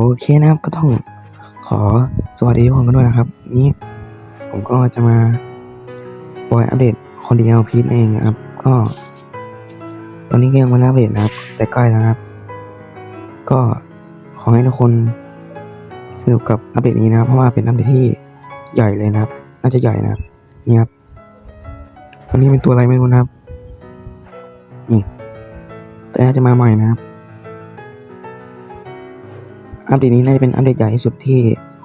โอเคนะครับก็ต้องขอสวัสดีทุกคนกันด้วยนะครับ นี่ผมก็จะมาสปอยอัปเดตคนเดียวพีทเองนะครับ ก็ ตอนนี้ก็ยังไมาอัปเดตนะครับ แต่ใกล้แล้วนะครับ ก็ขอให้ทุกคนสนุกกับอัปเดตนี้นะครับเพราะว่าเป็นอัปเดตที่ใหญ่เลยนะครับ น่าจะใหญ่นะครับนี่ครับตอนนี้เป็นตัวอะไรไม่รู้นะครับนี่แต่น่าจะมาใหม่นะครับ อัปเดตนี้น่าจะเป็นอัปเดตใหญ่ที่สุดที่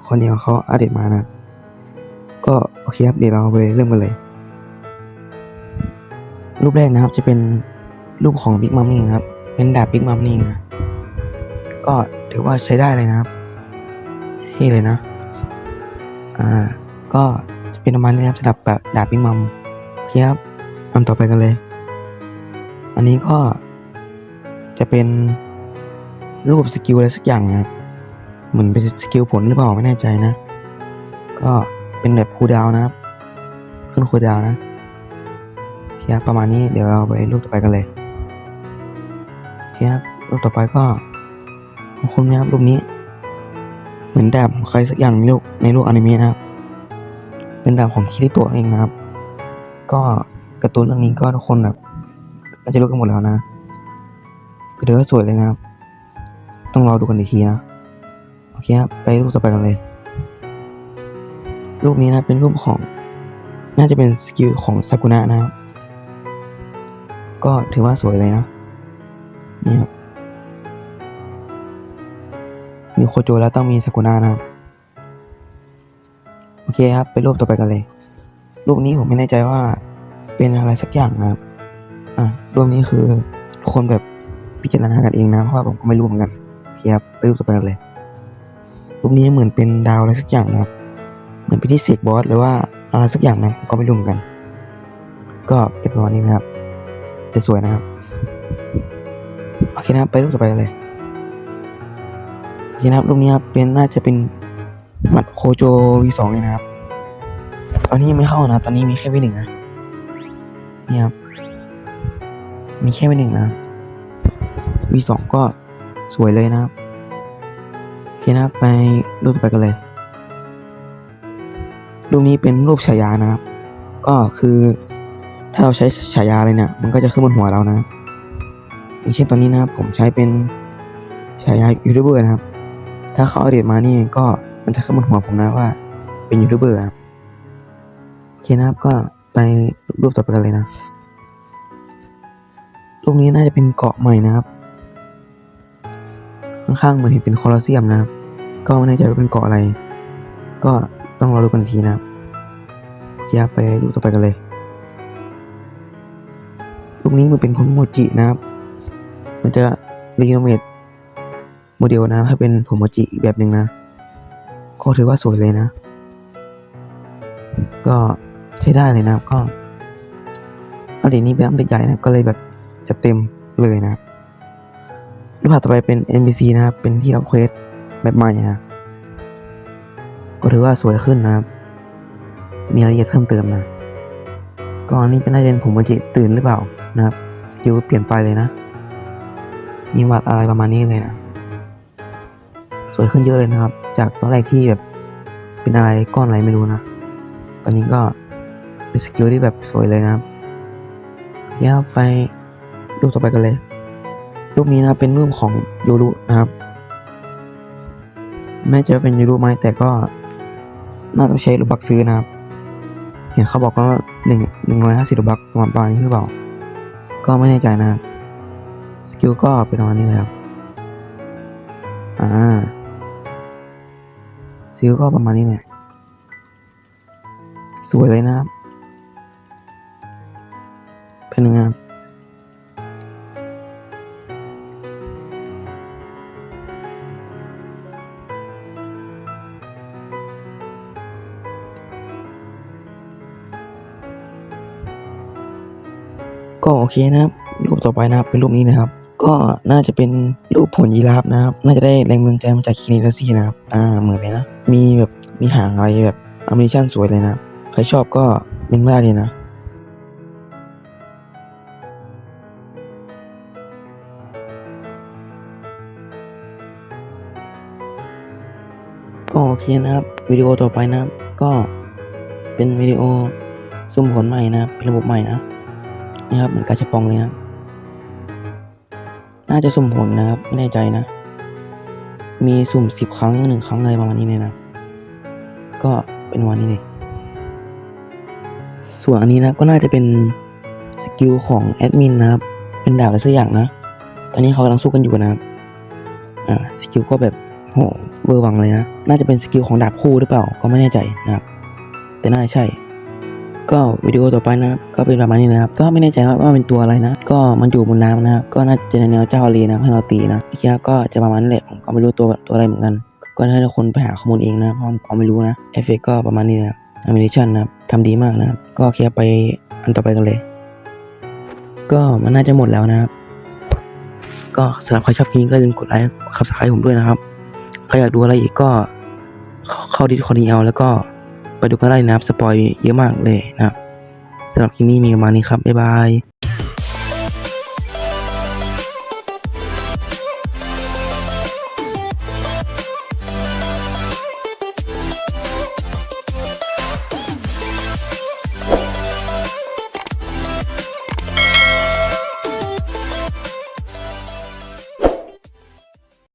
คนเดียวเขาอัปเดตมานะ ก็โอเคครับเดี๋ยวเราไปเริ่มกันเลย รูปแรกนะครับจะเป็นรูปของบิ๊กมัมนี่นะครับ เป็นดาบบิ๊กมัมนี่นะก็ถือว่าใช้ได้เลยนะครับเท่เลยนะ อ่า ก็จะเป็นประมาณนี้ครับสำหรับแบบดาบบิ๊กมัมโอเคครับอันต่อไปกันเลย อันนี้ก็จะเป็นรูปสกิลอะไรสักอย่างนะครับ เหมือนเป็นสกิลผลหรือเปล่าไม่แน่ใจนะ ก็เป็นแบบคูดาวนะครับ ขึ้นคูดาวนะโอเคครับประมาณนี้เดี๋ยวเราไปรูปต่อไปกันเลยโอเคครับรูปต่อไปก็คุณนะครับรูปนี้ เหมือนดาบของใครสักอย่างในโลกในโลกอนิเมะนะครับ เป็นดาบของคิริโตะเองนะครับ ก็การ์ตูนเรื่องนี้ก็ทุกคนแบบน่าจะรู้กันหมดแล้วนะก็เดี๋ยวสวยเลยนะครับ ต้องรอดูกันอีกทีนะ เคครับไปรูปต่อไปกันเลย รูปนี้นะเป็นรูปของ น่าจะเป็นสกิลของซากุระนะครับ ก็ถือว่าสวยเลยนะนี่ครับมีโคโจแล้วต้องมีซากุระนะครับโอเคครับ ไปรูปต่อไปกันเลย รูปนี้ผมไม่แน่ใจว่าเป็นอะไรสักอย่างนะครับ อะรูปนี้คือคนแบบพิจารณากันเองนะ เพราะว่าผมก็ไม่รู้เหมือนกันโอเคครับ ไปรูปต่อไปกันเลย รูปนี้เหมือนเป็นดาวอะไรสักอย่างนะครับ เหมือนเป็นที่เสกบอสหรือว่าอะไรสักอย่างนะผมก็ไม่รู้เหมือนกัน ก็เป็นประมาณนี้นะครับ แต่สวยนะครับ โอเคนะครับ ไปรูปต่อไปเลย โอเคนะครับ รูปนี้ครับ เป็นน่าจะเป็นหมัดโคโจ V2 เองนะครับ ตอนนี้ยังไม่เข้านะ ตอนนี้มีแค่ V1 นะ นี่ครับ มีแค่ V1 นะ V2 ก็สวยเลยนะครับ คนะครับไปรูปต่อไปกันเลย รูปนี้เป็นรูปฉายานะครับ ก็คือถ้าเราใช้ฉายาอะไรเนี่ย มันก็จะขึ้นบนหัวเรานะ อย่างเช่นตอนนี้นะครับ ผมใช้เป็นฉายายูทูบเบอร์นะครับ ถ้าเขาเอาเดตมานี่ก็มันจะขึ้นบนหัวผมนะว่า เป็นยูทูบเบอร์ครับโอเคนะครับก็ไปรูปต่อไปกันเลยนะรูปนี้น่าจะเป็นเกาะใหม่นะครับ ข้างๆเหมือนเห็นเป็นคอลอเซียมนะครับ ก็ไม่แน่ใจว่าเป็นเกาะอะไร ก็ต้องรอดูกันทีนะครับโอเคครับไปรูต่อไปกันเลยรูปนี้มันเป็นของโมจินะครับ มันจะรีโนเวทโมเดลนะครับเป็นผมโมจิอีกแบบหนึ่งนะ ก็ถือว่าสวยเลยนะ ก็ใช้ได้เลยนะครับ ก็อัปเดตนี้เป็นอัปเดตใหญ่นะก็เลยแบบจะเต็มเลยนะครับ รูปภาพต่อไปเป็น NPC นะครับ เป็นที่รับเควสแบบใหม่นะครับก็ถือว่าสวยขึ้นนะครับ มีรายละเอียดเพิ่มเติมนะก็อันนี้เป็นน่าจะเป็นผมมันจิตื่นหรือเปล่านะครับ สกิลเปลี่ยนไปเลยนะ มีวัดอะไรประมาณนี้เลยนะ สวยขึ้นเยอะเลยนะครับ จากตอนแรกที่แบบเป็นอะไรก้อนอะไรไม่รู้นะ ตอนนี้ก็เป็นสกิลที่แบบสวยเลยนะครับเดี๋ยวไปรูปต่อไปกันเลย รูปนี้นะครับเป็นรูปของโยรุนะครับ แม้จะเป็นยูรูไหมแต่ก็น่าต้องใช้รูบักซื้อนะครับ เห็นเขาบอกว่าหนึ่งหนึ่งร้อยห้าสิบรูบักประมาณนี้หรือเปล่า ก็ไม่แน่ใจนะครับ สกิลก็เป็นประมาณนี้เลยครับ อ่าสกิลก็ประมาณนี้เนี่ย สวยเลยนะครับ เป็นยังไง ก็โอเคนะครับ รูปต่อไปนะครับเป็นรูปนี้นะครับ ก็น่าจะเป็นรูปผลยีราฟนะครับ น่าจะได้แรงบันดาลใจมาจากคินิรัสซี่นะครับอ่าเหมือนเลยนะ มีแบบมีหางอะไรแบบอ m มิชั่นสวยเลยนะใครชอบก็เมนต์มาได้เลยนะก็โอเคนะครับวิดีโอต่อไปนะครับ ก็เป็นวิดีโอสุ่มผลใหม่นะครับเป็นระบบใหม่นะ นี่ครับเหมือนกาชาปองเลยนะน่าจะสุ่มผลนะครับ ไม่แน่ใจนะ มีสุ่มสิบครั้งหนึ่งครั้งอะไรประมาณนี้เลยนะ ก็เป็นวันนี้เลยส่วนอันนี้นะก็น่าจะเป็นสกิลของแอดมินนะครับ เป็นดาบอะไรสักอย่างนะ ตอนนี้เขากำลังสู้กันอยู่นะครับ อ่าสกิลก็แบบโหเวอร์วังเลยนะ น่าจะเป็นสกิลของดาบคู่หรือเปล่า ก็ไม่แน่ใจนะครับ แต่น่าจะใช่ ก็วิดีโอต่อไปนะครับก็เป็นประมาณนี้นะครับ ก็ไม่แน่ใจว่าว่าเป็นตัวอะไรนะ ก็มันอยู่บนน้ำนะครับก็น่าจะแนวเจ้าเลนะให้เราตีนะเมื่อกี้ก็จะประมาณนั้นแหละผมก็ไม่รู้ตัวตัวอะไรเหมือนกัน ก็ให้ทุกคนไปหาข้อมูลเองนะเพราะผมไม่รู้นะเอฟเฟกก็ประมาณนี้นะครับ a n i m a t i o n นะครับทำดีมากนะครับก็เคลียร์ไปอันต่อไปกันเลย ก็มันน่าจะหมดแล้วนะครับ ก็สำหรับใครชอบคลิปนี้ก็อย่าลืมกดไลค์กด subscribe ผมด้วยนะครับใครอยากดูอะไรอีกก็เข้าดิสคอร์ดีเอาแล้วก็ ไปดูกันได้นะครับ สปอยเยอะมากเลยนะครับสำหรับคลิปนี้มีประมาณนี้ครับ บ๊ายบาย